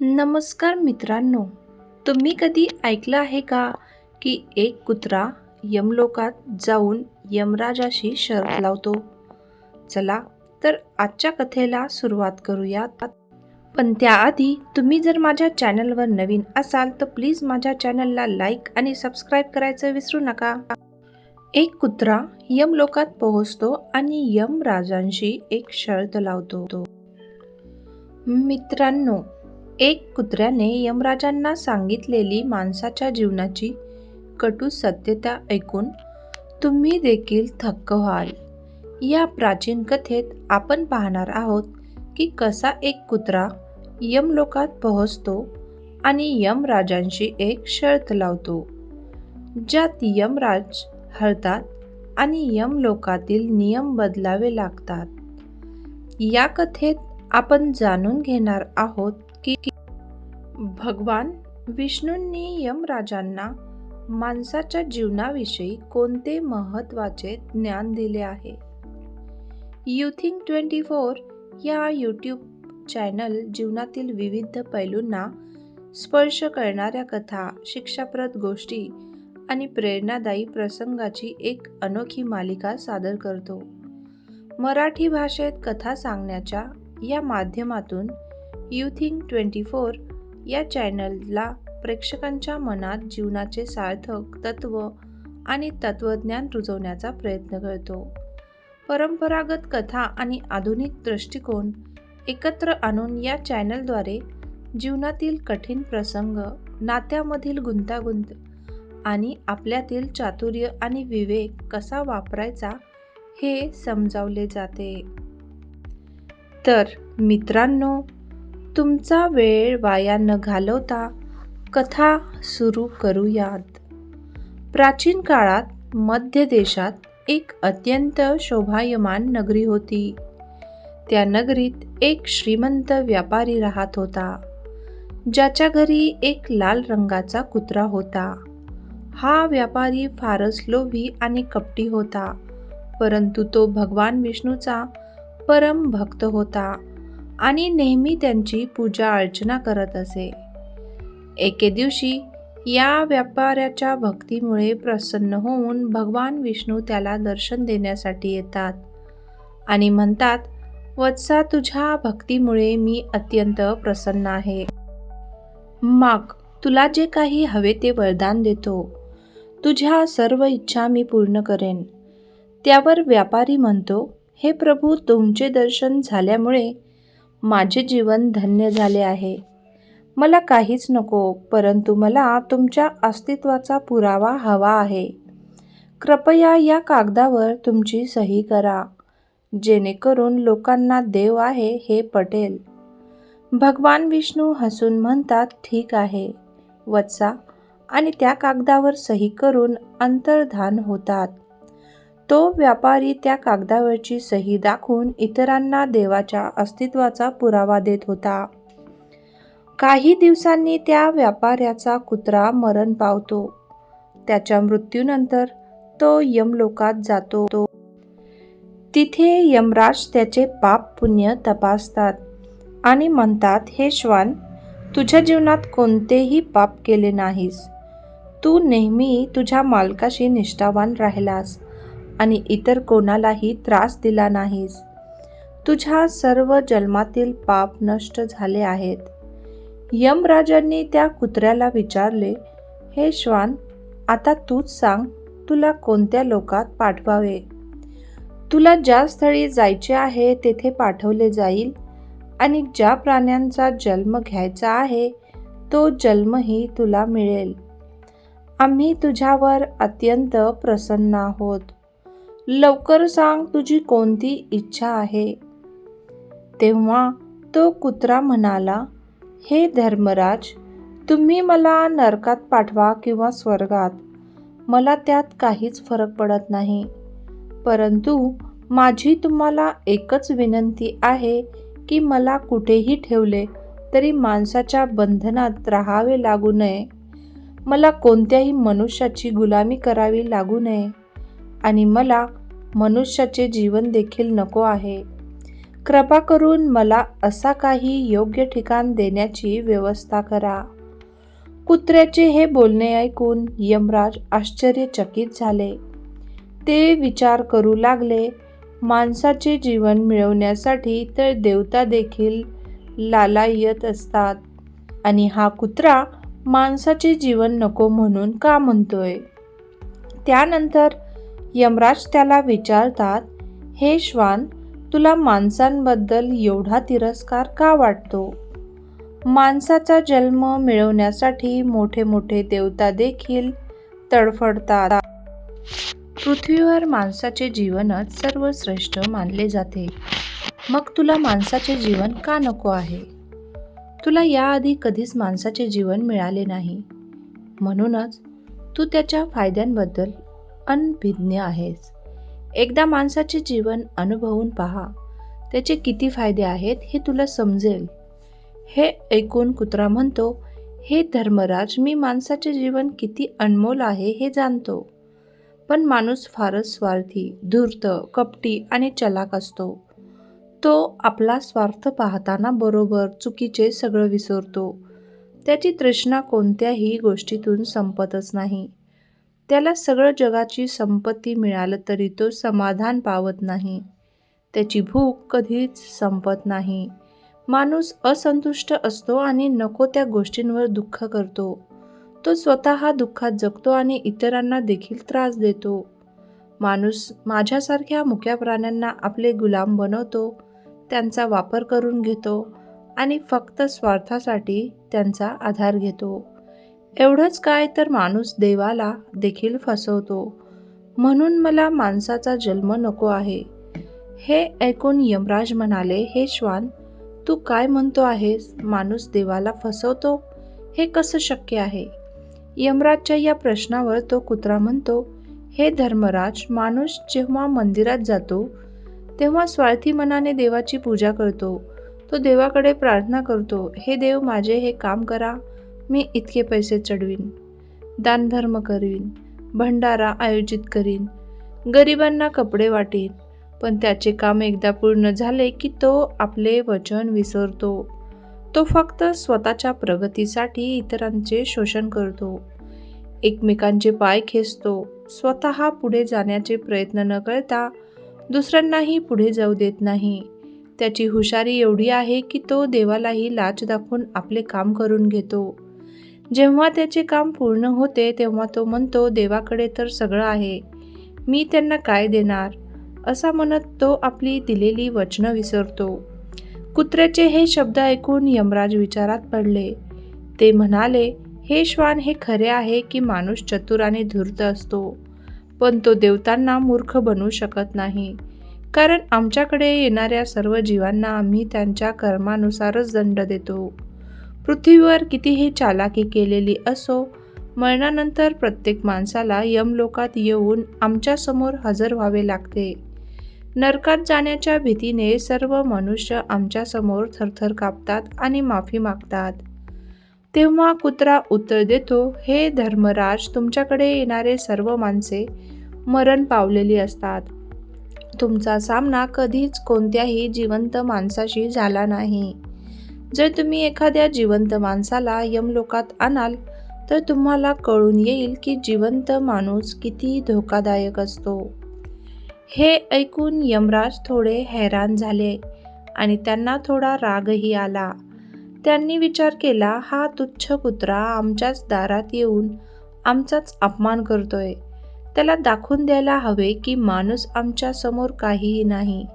नमस्कार मित्रांनो तुम्ही कधी ऐकलं आहे का की एक कुत्रा यमलोकात जाऊन यमराजाशी शर्त लावतो? चला तर आजच्या कथेला सुरुवात करूयात पण त्याआधी तुम्ही जर माझ्या चॅनलवर नवीन असाल तर प्लीज माझ्या चॅनलला लाईक आणि सबस्क्राईब करायचं विसरू नका. एक कुत्रा यमलोकात पोहोचतो आणि यमराजांशी एक शर्त लावतो. मित्रांनो एक कुत्र्याने यमराजांना सांगितलेली माणसाच्या जीवनाची कटू सत्यता ऐकून तुम्ही देखील थक्क व्हाल. या प्राचीन कथेत आपण पाहणार आहोत की कसा एक कुत्रा यमलोकात पोहोचतो आणि यमराजांशी एक शर्त लावतो ज्यात यमराज हरतात आणि यमलोकातील नियम बदलावे लागतात. या कथेत आपण जाणून घेणार आहोत की भगवान विष्णूंनी यमराजांना माणसाच्या जीवनाविषयी कोणते महत्त्वाचे ज्ञान दिले आहे? यू थिंक ट्वेंटी फोर या यूट्यूब चॅनल जीवनातील विविध पैलूंना स्पर्श करणाऱ्या कथा शिक्षाप्रद गोष्टी आणि प्रेरणादायी प्रसंगाची एक अनोखी मालिका सादर करतो. मराठी भाषेत कथा सांगण्याच्या या माध्यमातून यू थिंक ट्वेंटी फोर या चॅनलला प्रेक्षकांच्या मनात जीवनाचे सार्थक तत्व आणि तत्वज्ञान रुजवण्याचा प्रयत्न करतो. परंपरागत कथा आणि आधुनिक दृष्टिकोन एकत्र आणून या चॅनलद्वारे जीवनातील कठीण प्रसंग नात्यामधील गुंतागुंत आणि आपल्यातील चातुर्य आणि विवेक कसा वापरायचा हे समजावले जाते. तर मित्रांनो तुमचा वेळ वाया न घालवता कथा सुरू करूयात. प्राचीन काळात मध्य देशात एक अत्यंत शोभायमान नगरी होती. त्या नगरीत एक श्रीमंत व्यापारी राहत होता. ज्याच्या घरी एक लाल रंगाचा कुत्रा होता. हा व्यापारी फारच लोभी आणि कपटी होता परंतु तो भगवान विष्णूचा परम भक्त होता. आणि नेहमी त्यांची पूजा अर्चना करत असे. एके दिवशी या व्यापाऱ्याच्या भक्तीमुळे प्रसन्न होऊन भगवान विष्णू त्याला दर्शन देण्यासाठी येतात आणि म्हणतात वत्सा तुझ्या भक्तीमुळे मी अत्यंत प्रसन्न आहे. माग तुला जे काही हवे ते वरदान देतो. तुझ्या सर्व इच्छा मी पूर्ण करेन. त्यावर व्यापारी म्हणतो हे प्रभू तुमचे दर्शन झाल्यामुळे माझे जीवन धन्य झाले आहे. मला काहीच नको परंतु मला तुमच्या अस्तित्वाचा पुरावा हवा आहे. कृपया या कागदावर तुमची सही करा. जेणेकरून लोकांना देव आहे हे पटेल. भगवान विष्णू हसून म्हणतात ठीक आहे. वत्सा. आणि त्या कागदावर सही करून अंतर्धान होतात. तो व्यापारी त्या कागदावरची सही दाखवून इतरांना देवाच्या अस्तित्वाचा पुरावा देत होता. काही दिवसांनी त्या व्यापाऱ्याचा कुत्रा मरण पावतो. त्याच्या मृत्यूनंतर तो यमलोकात जातो. तिथे यमराज त्याचे पाप पुण्य तपासतात आणि म्हणतात हे श्वान तुझ्या जीवनात कोणतेही पाप केले नाहीस. तू नेहमी तुझ्या मालकाशी निष्ठावान राहिलास. आणि इतर कोणालाही त्रास दिला नाहीस. तुझ्या सर्व जन्मातील पाप नष्ट झाले आहेत. यमराजांनी त्या कुत्र्याला विचारले हे श्वान आता तूच सांग तुला कोणत्या लोकात पाठवावे? तुला ज्या स्थळी जायचे आहे तेथे पाठवले जाईल आणि ज्या प्राण्यांचा जन्म घ्यायचा आहे तो जन्मही तुला मिळेल. आम्ही तुझ्यावर अत्यंत प्रसन्न आहोत. लवकर सांग तुझी कोणती इच्छा आहे. तेव्हा तो कुत्रा म्हणाला हे धर्मराज तुम्ही मला नरकात पाठवा किंवा स्वर्गात. मला त्यात काहीच फरक पडत नाही. परंतु माझी तुम्हाला एकच विनंती आहे की मला कुठेही ठेवले तरी माणसाच्या बंधनात राहावे लागू नये. मला कोणत्याही मनुष्याची गुलामी करावी लागू नये. आणि मला मनुष्याचे जीवन देखील नको आहे. कृपा करून मला असा काही योग्य ठिकाण देण्याची व्यवस्था करा. कुत्र्याचे हे बोलणे ऐकून यमराज आश्चर्यचकित झाले. ते विचार करू लागले माणसाचे जीवन मिळवण्यासाठी तर देवता देखील लालायत असतात आणि हा कुत्रा माणसाचे जीवन नको म्हणून का म्हणतोय? त्यानंतर यमराज त्याला विचारतात हे श्वान तुला माणसांबद्दल एवढा तिरस्कार का वाटतो? माणसाचा जन्म मिळवण्यासाठी मोठे मोठे देवता देखील तडफडतात. पृथ्वीवर माणसाचे जीवनच सर्वश्रेष्ठ मानले जाते. मग तुला माणसाचे जीवन का नको आहे? तुला याआधी कधीच माणसाचे जीवन मिळाले नाही. म्हणूनच तू त्याच्या फायद्यांबद्दल अनभिज्ञ आहेस. एकदा माणसाचे जीवन अनुभवून पहा. त्याचे किती फायदे आहेत हे तुला समजेल. हे ऐकून कुत्रा म्हणतो हे धर्मराज मी माणसाचे जीवन किती अनमोल आहे हे जाणतो. पण माणूस फारच स्वार्थी धूर्त कपटी आणि चलाक असतो. तो आपला स्वार्थ पाहताना बरोबर चुकीचे सगळं विसरतो. त्याची तृष्णा कोणत्याही गोष्टीतून संपतच नाही. त्याला सगळं जगाची संपत्ती मिळालं तरी तो समाधान पावत नाही. त्याची भूक कधीच संपत नाही. माणूस असंतुष्ट असतो आणि नको त्या गोष्टींवर दुःख करतो. तो स्वतः दुःखात जगतो आणि इतरांना देखील त्रास देतो. माणूस माझ्यासारख्या मुक्या प्राण्यांना आपले गुलाम बनवतो त्यांचा वापर करून घेतो आणि फक्त स्वार्थासाठी त्यांचा आधार घेतो. एवढंच काय तर माणूस देवाला देखील फसवतो. म्हणून मला माणसाचा जन्म नको आहे. हे ऐकून यमराज म्हणाले हे श्वान तू काय म्हणतो आहेस? माणूस देवाला फसवतो? हे कसं शक्य आहे? यमराजच्या या प्रश्नावर तो कुत्रा म्हणतो हे धर्मराज माणूस जेव्हा मंदिरात जातो तेव्हा स्वार्थी मनाने देवाची पूजा करतो. तो देवाकडे प्रार्थना करतो. हे देव माझे हे काम करा. मी इतके पैसे चढवीन दानधर्म करीन भंडारा आयोजित करीन गरिबांना कपडे वाटेन पण त्याचे काम एकदा पूर्ण झाले की तो आपले वचन विसरतो. तो फक्त स्वतःच्या प्रगतीसाठी इतरांचे शोषण करतो. एकमेकांचे पाय खेचतो. स्वतः पुढे जाण्याचे प्रयत्न न करता दुसऱ्यांनाही पुढे जाऊ देत नाही. त्याची हुशारी एवढी आहे की तो देवालाही लाच दाखवून आपले काम करून घेतो. जेव्हा त्याचे काम पूर्ण होते तेव्हा तो म्हणतो देवाकडे तर सगळं आहे. मी त्यांना काय देणार? असा म्हणत तो आपली दिलेली वचनं विसरतो. कुत्र्याचे हे शब्द ऐकून यमराज विचारात पडले. ते म्हणाले हे श्वान हे खरे आहे की माणूस चतुर आणि धूर्त असतो. पण तो देवतांना मूर्ख बनवू शकत नाही. कारण आमच्याकडे येणाऱ्या सर्व जीवांना आम्ही त्यांच्या कर्मानुसारच दंड देतो. पृथ्वीवर कितीही चालाकी केलेली असो मरणानंतर प्रत्येक माणसाला यमलोकात येऊन आमच्यासमोर हजर व्हावे लागते. नरकात जाण्याच्या भीतीने सर्व मनुष्य आमच्यासमोर थरथर कापतात आणि माफी मागतात. तेव्हा कुत्रा उत्तर देतो हे धर्मराज तुमच्याकडे येणारे सर्व माणसे मरण पावलेली असतात. तुमचा सामना कधीच कोणत्याही जिवंत माणसाशी झाला नाही. जर तुम्ही एखाद्या जिवंत माणसाला यमलोकात आणाल तर तुम्हाला कळून येईल की जिवंत माणूस किती धोकादायक असतो. हे ऐकून यमराज थोडे हैराण झाले आणि त्यांना थोडा रागही आला. त्यांनी विचार केला हा तुच्छ कुत्रा आमच्याच दारात येऊन आमचाच अपमान करतोय. त्याला दाखवून द्यायला हवे की माणूस आमच्यासमोर काहीही नाही.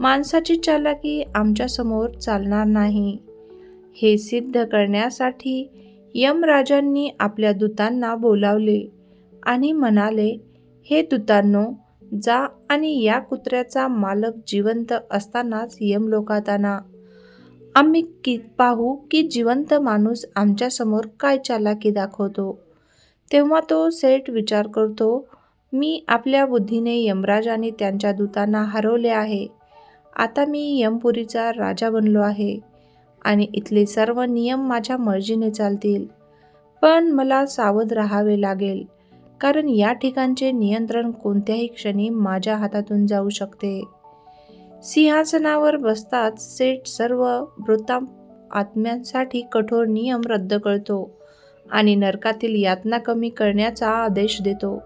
माणसाची चालाकी आमच्यासमोर चालणार नाही. हे सिद्ध करण्यासाठी यमराजांनी आपल्या दूतांना बोलावले आणि म्हणाले हे दूतांनो जा आणि या कुत्र्याचा मालक जिवंत असतानाच यमलोकात आणा. आम्ही की पाहू की जिवंत माणूस आमच्यासमोर काय चालाकी दाखवतो. तेव्हा तो सेट विचार करतो मी आपल्या बुद्धीने यमराज आणि त्यांच्या दूतांना हरवले आहे. आता मी यमपुरीचा राजा बनलो आहे आणि इथले सर्व नियम माझ्या मर्जीने चालतील. पण मला सावध राहावे लागेल कारण या ठिकाणचे नियंत्रण कोणत्याही क्षणी माझ्या हातातून जाऊ शकते. सिंहासनावर बसताच सेठ सर्व मृताम आत्म्यांसाठी कठोर नियम रद्द करतो आणि नरकातील यातना कमी करण्याचा आदेश देतो.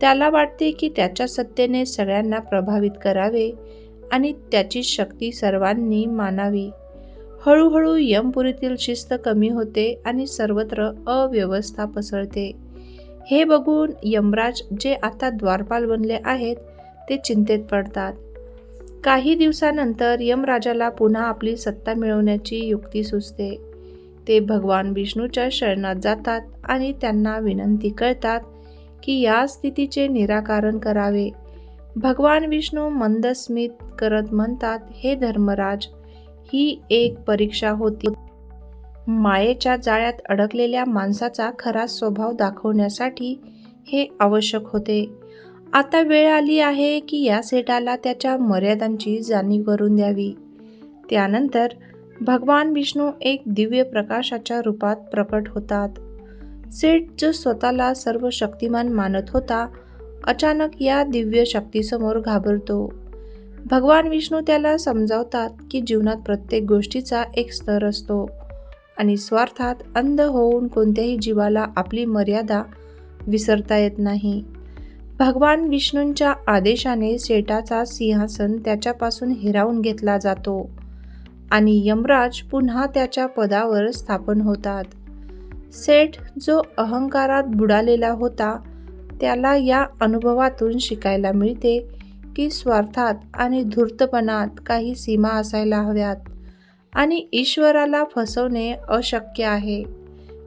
त्याला वाटते की त्याच्या सत्तेने सगळ्यांना प्रभावित करावे आणि त्याची शक्ती सर्वांनी मानावी. हळूहळू यमपुरीतील शिस्त कमी होते आणि सर्वत्र अव्यवस्था पसरते. हे बघून यमराज जे आता द्वारपाल बनले आहेत ते चिंतेत पडतात. काही दिवसानंतर यमराजाला पुन्हा आपली सत्ता मिळवण्याची युक्ती सुचते. ते भगवान विष्णूच्या शरणात जातात आणि त्यांना विनंती करतात की या स्थितीचे निराकरण करावे. भगवान विष्णू मंदस्मित करत म्हणतात हे धर्मराज ही एक परीक्षा होती. मायेच्या जाळ्यात अडकलेल्या माणसाचा खरा स्वभाव दाखवण्यासाठी हे आवश्यक होते. आता वेळ आली आहे की या सेटाला त्याच्या मर्यादांची जाणीव करून द्यावी. त्यानंतर भगवान विष्णू एक दिव्य प्रकाशाच्या रूपात प्रकट होतात. सेठ जो स्वतःला सर्व शक्तिमान मानत होता अचानक या दिव्य शक्तीसमोर घाबरतो. भगवान विष्णू त्याला समजावतात की जीवनात प्रत्येक गोष्टीचा एक स्तर असतो आणि स्वार्थात अंध होऊन कोणत्याही जीवाला आपली मर्यादा विसरता येत नाही. भगवान विष्णूंच्या आदेशाने सेठाचा सिंहासन त्याच्यापासून हिरावून घेतला जातो आणि यमराज पुन्हा त्याच्या पदावर स्थापन होतात. सेठ जो अहंकारात बुडालेला होता त्याला या अनुभवातून शिकायला मिळते की स्वार्थात आणि धूर्तपणात काही सीमा असायला हव्यात आणि ईश्वराला फसवणे अशक्य आहे.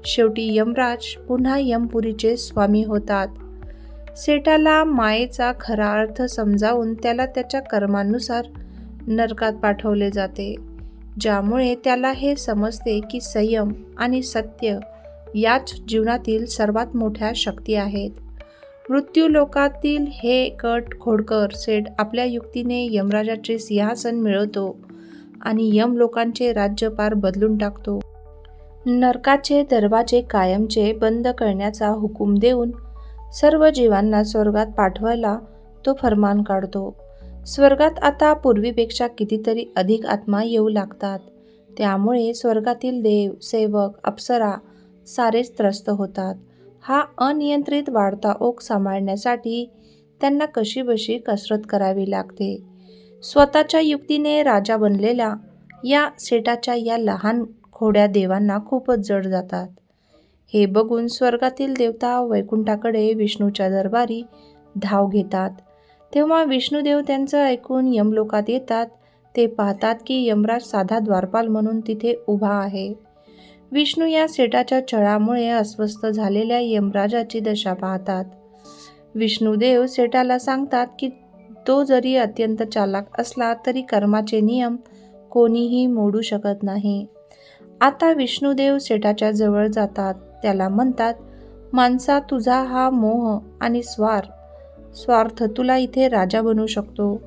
शेवटी यमराज पुन्हा यमपुरीचे स्वामी होतात. सेठाला मायेचा खरा अर्थ समजावून त्याला त्याच्या कर्मानुसार नरकात पाठवले जाते ज्यामुळे त्याला हे समजते की संयम आणि सत्य याच जीवनातील सर्वात मोठ्या शक्ती आहेत. मृत्यूलोकातील हे कट खोडकर सेठ आपल्या युक्तीने यमराजाचे सिंहासन मिळवतो आणि यम लोकांचे राज्यपार बदलून टाकतो. नरकाचे दरवाजे कायमचे बंद करण्याचा हुकूम देऊन सर्व जीवांना स्वर्गात पाठवायला तो फरमान काढतो. स्वर्गात आता पूर्वीपेक्षा कितीतरी अधिक आत्मा येऊ लागतात. त्यामुळे स्वर्गातील देव सेवक अप्सरा सारेच त्रस्त होतात. हा अनियंत्रित वाढता ओघ सांभाळण्यासाठी त्यांना कशीबशी कसरत करावी लागते? स्वतःच्या युक्तीने राजा बनलेल्या या सेटाच्या या लहान खोड्या देवांना खूपच जड जातात. हे बघून स्वर्गातील देवता वैकुंठाकडे विष्णूच्या दरबारी धाव घेतात. तेव्हा विष्णुदेव त्यांचं ऐकून यमलोकात येतात. ते पाहतात की यमराज साधा द्वारपाल म्हणून तिथे उभा आहे. विष्णू या सेटाच्या छळामुळे अस्वस्थ झालेल्या यमराजाची दशा पाहतात. विष्णुदेव सेटाला सांगतात की तो जरी अत्यंत चालाक असला तरी कर्माचे नियम कोणीही मोडू शकत नाही. आता विष्णुदेव सेटाच्या जवळ जातात. त्याला म्हणतात माणसा तुझा हा मोह आणि स्वार स्वार्थ तुला इथे राजा बनू शकतो.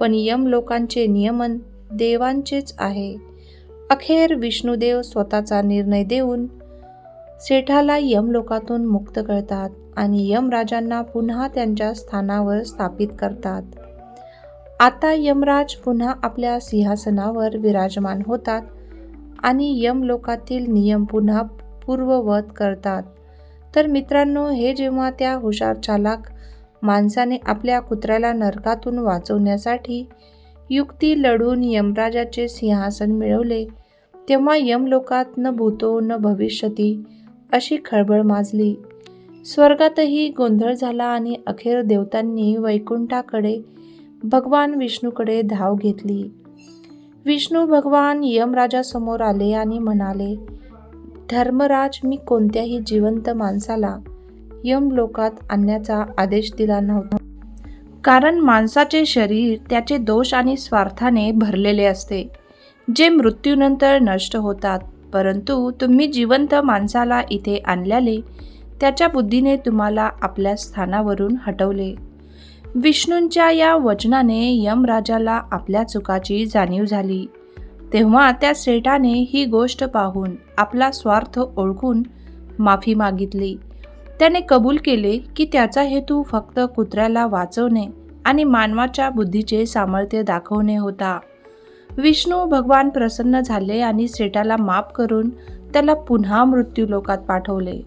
पण यम लोकांचे नियमन देवांचेच आहे. अखेर विष्णुदेव स्वतःचा निर्णय देऊन सेठाला यमलोकातून मुक्त करतात आणि यमराजांना पुन्हा त्यांच्या स्थानावर स्थापित करतात. आता यमराज पुन्हा आपल्या सिंहासनावर विराजमान होतात आणि यमलोकातील नियम पुन्हा पूर्ववत करतात. तर मित्रांनो हे जेव्हा त्या हुशार चालाक माणसाने आपल्या कुत्र्याला नरकातून वाचवण्यासाठी युक्ती लढून यमराजाचे सिंहासन मिळवले. तेव्हा यमलोकात न भूतो न भविष्यती अशी खळबळ माजली. स्वर्गातही गोंधळ झाला आणि अखेर देवतांनी वैकुंठाकडे भगवान विष्णूकडे धाव घेतली. विष्णू भगवान यमराजासमोर आले आणि म्हणाले धर्मराज मी कोणत्याही जिवंत माणसाला यमलोकात आणण्याचा आदेश दिला नव्हता. कारण माणसाचे शरीर त्याचे दोष आणि स्वार्थाने भरलेले असते. जे मृत्यूनंतर नष्ट होतात परंतु तुम्ही जिवंत माणसाला इथे आणल्याने त्याच्या बुद्धीने तुम्हाला आपल्या स्थानावरून हटवले. विष्णूंच्या या वचनाने यमराजाला आपल्या चुकाची जाणीव झाली. तेव्हा त्या सेटाने ही गोष्ट पाहून आपला स्वार्थ ओळखून माफी मागितली. त्याने कबूल केले की त्याचा हेतू फक्त कुत्र्याला वाचवणे आणि मानवाच्या बुद्धीचे सामर्थ्य दाखवणे होता. विष्णू भगवान प्रसन्न झाले आणि सेटाला माफ करून त्याला पुन्हा मृत्यूलोकात पाठवले.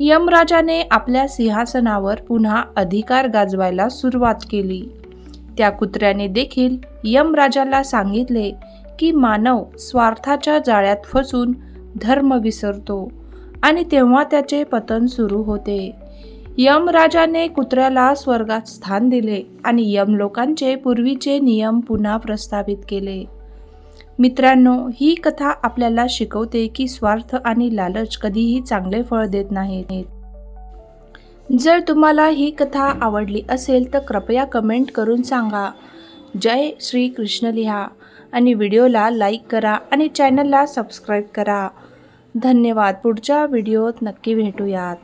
यमराजाने आपल्या सिंहासनावर पुन्हा अधिकार गाजवायला सुरुवात केली. त्या कुत्र्याने देखील यमराजाला सांगितले की मानव स्वार्थाच्या जाळ्यात फसून धर्म विसरतो. आणि तेव्हा त्याचे पतन सुरू होते. यमराजाने कुत्र्याला स्वर्गात स्थान दिले आणि यमलोकांचे पूर्वीचे नियम पुन्हा प्रस्थापित केले. मित्रांनो ही कथा आपल्याला शिकवते की स्वार्थ आणि लालच कधीही चांगले फळ देत नाहीत. जर तुम्हाला ही कथा आवडली असेल तर कृपया कमेंट करून सांगा. जय श्री कृष्ण लिहा आणि व्हिडिओला लाईक करा आणि चॅनलला सबस्क्राईब करा. धन्यवाद. पुढच्या व्हिडिओत नक्की भेटूयात.